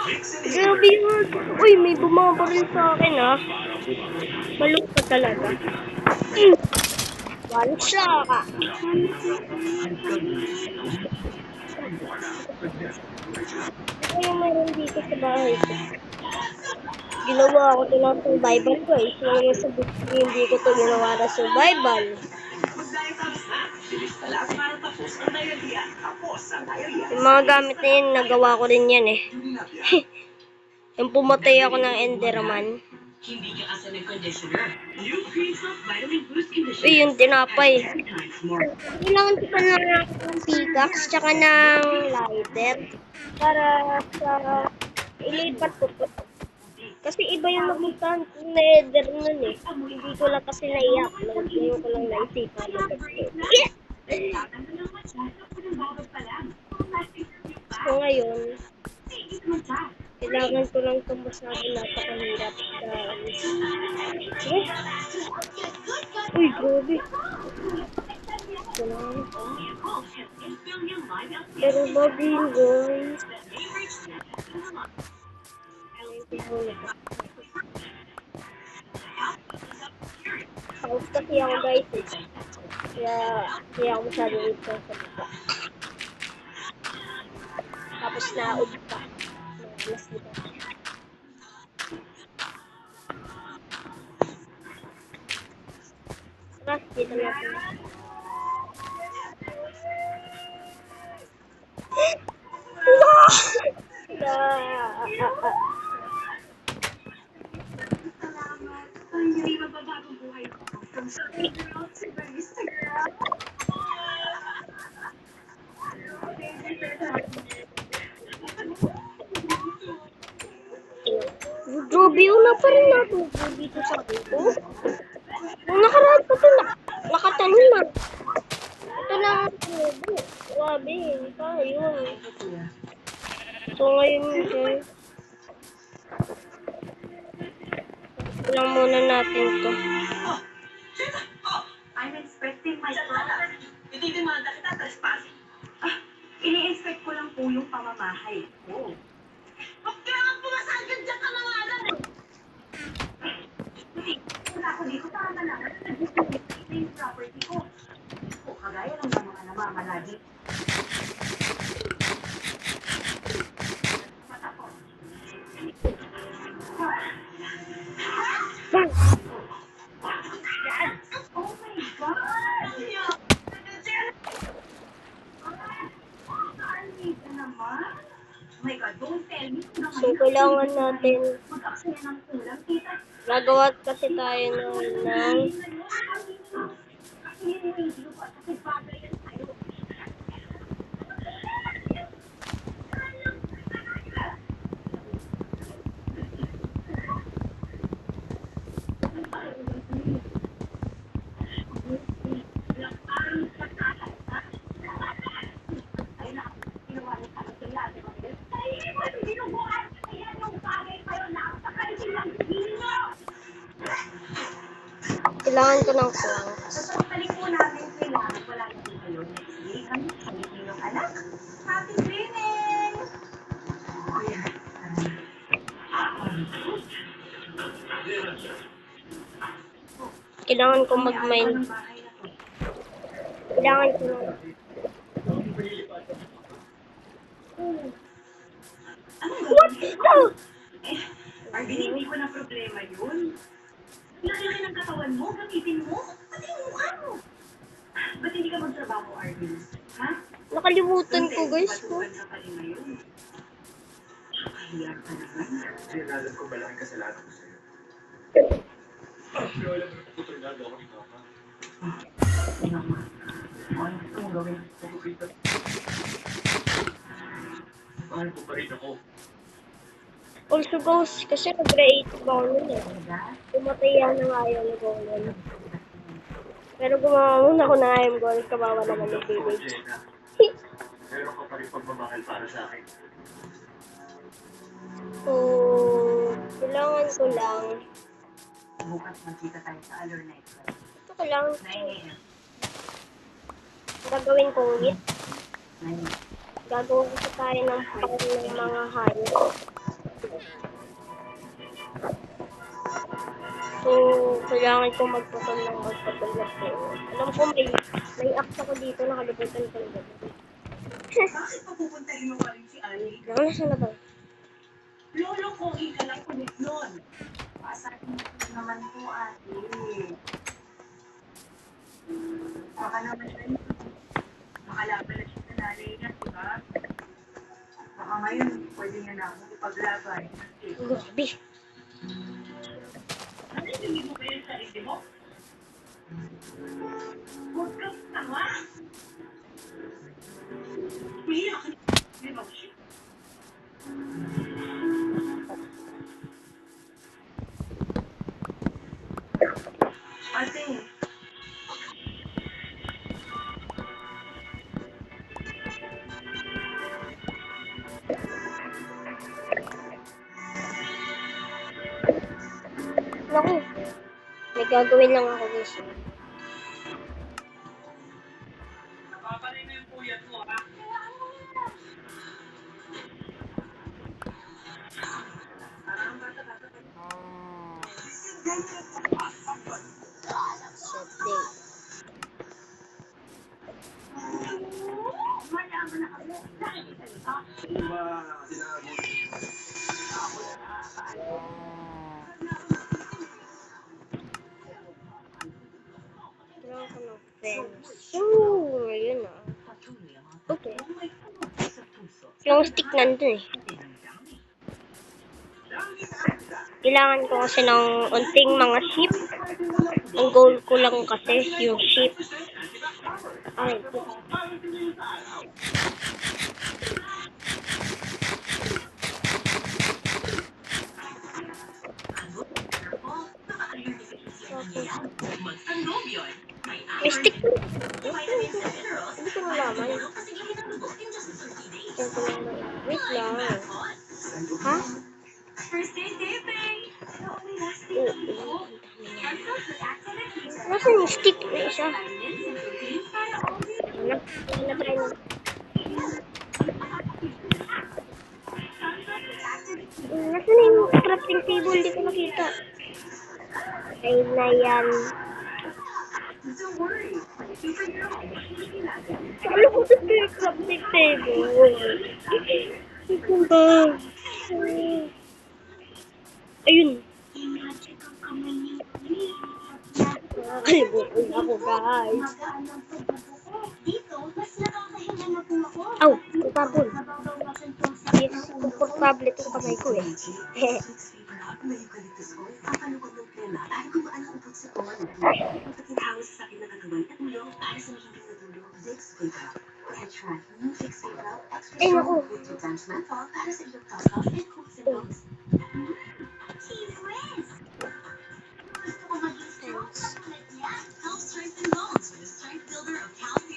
Grabe yun. Uy, may bumabaril sa akin ah. Ka talaga. Mm. One shot. Ano yung meron dito sa bahay ko? Ginawa ko ito ng survival ko eh. So, yung sa book hindi ko ito ginawa na survival. Yung mga gamit na yun, nagawa ko rin yan eh. yung pumatay ako ng Enderman. Hindi ka ng conditioner. New Cream Soft Vitamin Boost Conditioner. Uy, yung tinapay. Kailangan ko pa ng pickaxe tsaka ng lighter para sa ilipat ko to. Kasi iba yung napuntahan ko na nether nun eh. Hindi ko lang kasi na-i-upload. Ngayon ko lang naisipan na Yeah! So ngayon, kailangan ko lang itong masabi napakahirap sa... Eh? Uy, grabe. Pero bago yun, guys. House kasi ako guys eh. Kaya, kaya ako masyado dito sa. Tapos naud pa. Mas dito. Tara, dito. No! Ah, Hindi magbabagong buhay ko. From shopping girl to barista girl. Grabe yun na pa rin natubo dito sa dito. Nung nakaraan pa ito, na, na. Ito na ang tubo. Grabe, yun. So ngayon guys, lang muna natin to. I'm inspecting my property. Hindi demanda kita trespassing. Ah, ini-inspect ko lang po yung pamamahay ko. Kaya nga pumasal ka dyan ka mga alam eh. Hindi, wala ako dito para malaman na nag-distribute yung property ko. O kagaya lang ng mga namamalagi. Matapos. Bang! Oh my God! Oh my God, don't tell me kung So kailangan natin, gagawa kasi tayo ng, ng kailangan ko ng namin, kailangan ko mag-mine. Kailangan ko Anong What? Eh, Arvin, hindi ko na problema yun. Laki-laki ng katawan mo, gamitin mo. Pati yung mukha mo. Ba't hindi ka magtrabaho, Arvin? Ha? Nakalimutan ko guys. Ngayon. Kakahiya ka naman. Sinasabi ko malaking kasalanan ko sa'yo. Pero alam mo, tutulado ako ni Mama. Ano? Ano gusto mong gawin? Makikita. Mahal ko pa rin ako. Also guys, kasi nag-create ako nun eh. Pumatay yan ng ayaw ni Golden. Pero gumawa muna ako ng ayaw Golden, kawawa naman yung village. Meron ka pa rin pagmamahal para sa akin. So, kailangan ko lang. Bukas magkita tayo sa Allure Night. Ito ko lang. 9 a.m. Gagawin kong meat. 9 Gagawin ko tayo ng pang ng mga hayop. So, kailangan ko magpatol ng magpatol na po. Alam ko may, may act ako dito, nakalimutan ko na. Bakit mo pa rin si Annie? Gawin na ba? Lolo ko, ka lang kulit nun. Pasakin ko naman po, ate. Baka naman na yun. Makalaban na siya sa nanay niya, diba? Baka ngayon, pwede niya na akong ipaglaban. Grabe. Narinig mo ba yung sarili mo? Huwag kang tanga! Umiyak ka na. Naku. May gagawin lang ako guys. Yung stick nandun eh. Kailangan ko kasi ng unting mga sheep. Ang goal ko lang kasi yung sheep. Ay, ko. Hindi ko nalaman. Ko. Wait lang. Ha? First day, Pepe! Oo. Nasaan yung stick? May isa. Hanap. Hanap tayo. Nasaan na yung crafting table? Hindi ko nakita. Ayun na yan. Alam ko yung crafting table. Ito ba? Ayun. Nakakalimutan ako, guys. Aw, kapapon. Yes, komportable itong kamay ko eh. Ay, naku.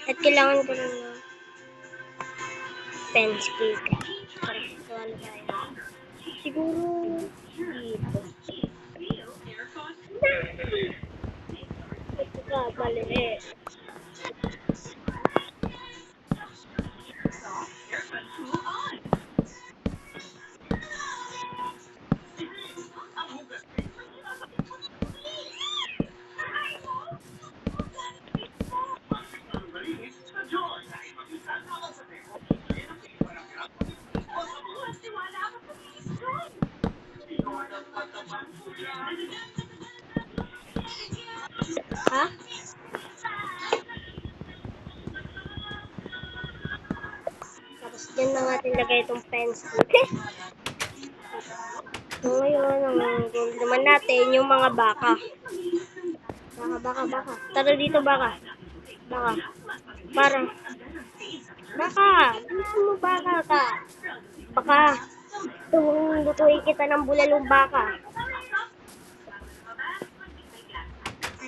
At kailangan ko ng fence cake. Para gawa na tayo. Siguro dito. Ito ka, mali. Ha? Tapos dyan na natin lagay itong fence cake. So ngayon, ang goal naman natin yung mga baka. Baka, baka, baka. Tara dito, baka. Baka. Para. Baka. Gusto mo baka ka. Baka. Lutuin kita ng bulalong baka.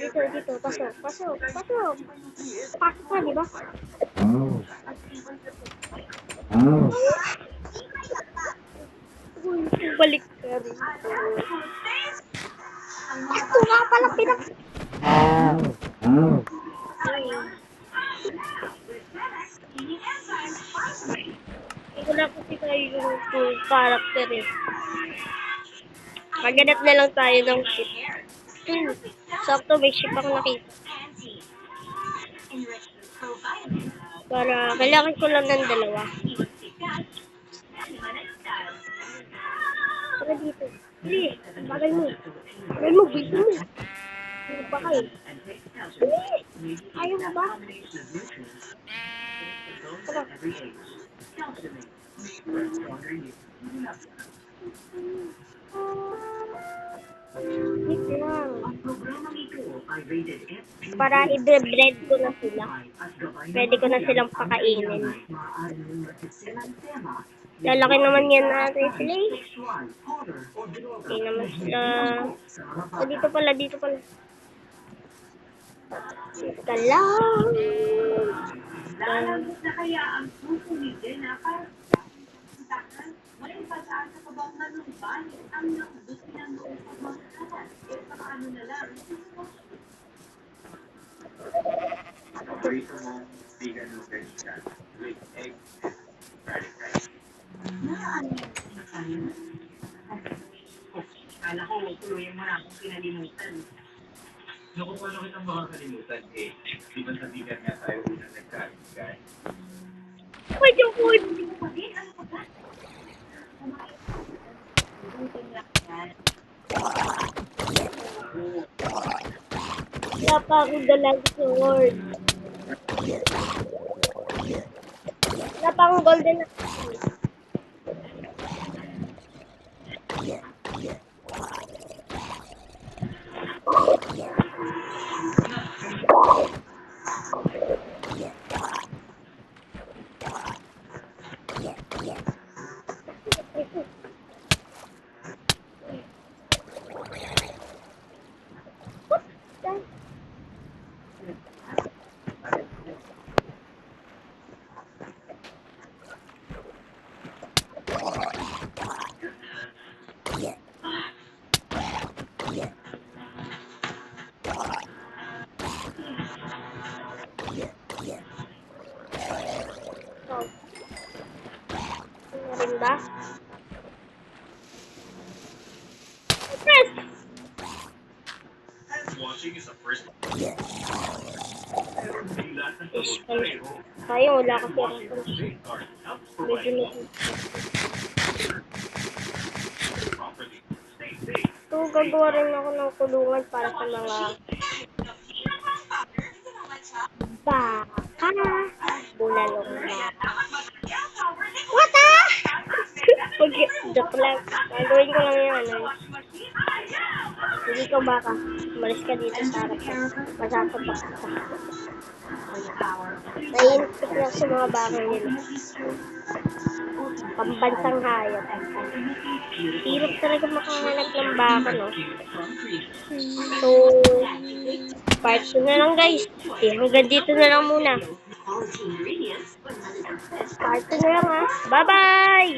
Dito, dito. Pasok, pasok, pasok. Pasok ka, di ba? Uy, balik ka rito. Ito nga pala pinak... Hindi ko na kasi kayo yung character eh. Maganap na lang tayo ng. Hmm. Sakto, may ship ako nakita. Para, kailangan ko lang ng dalawa. Tara dito. Bilis, bagay mo. Bagay mo, bilis mo. Ano ba kayo? Bilis! Ayaw mo ba? Tara. Wait lang. Para i-bread ko na sila. Pwede ko na silang pakainin. Lalaki naman yan natin sila eh. Hindi naman sila... Oh, dito pala, dito pala. Teka lang. Lalabot na kaya ang susunod din na para sa pa bang manumbay ang nakudot ng noong pagmamahalan? E paano na lang? Paborito mong vegan noodles ka with egg and garlic rice. Naan yung tayo? Ko, tuloy mo na akong pinalimutan. Naku, paano kitang makakalimutan eh? Di ba sa vegan nga tayo unang nagkain, guys? Uy, yung food. Wala pa akong dalang sword. Wala pa akong golden apple. Oh. Ano rin ba? Press! Watching is a first. Fish pala. Tayo, wala kasi fish. Medyo na Ito, gagawa rin ako ng kulungan para sa mga baka. Bulalong baka. What the? Pag, joke lang. Gagawin ko lang yan. Ano. Hindi ko baka. Umalis ka dito sa harap ko. Masasapak ka. Naiinip lang sa mga baka nila. Pambansang hayop. Hirap talaga makahanap ng baka, no? So, part 2 na lang, guys. Okay, hanggang dito na lang muna. Part 2 na lang, ha? Bye-bye!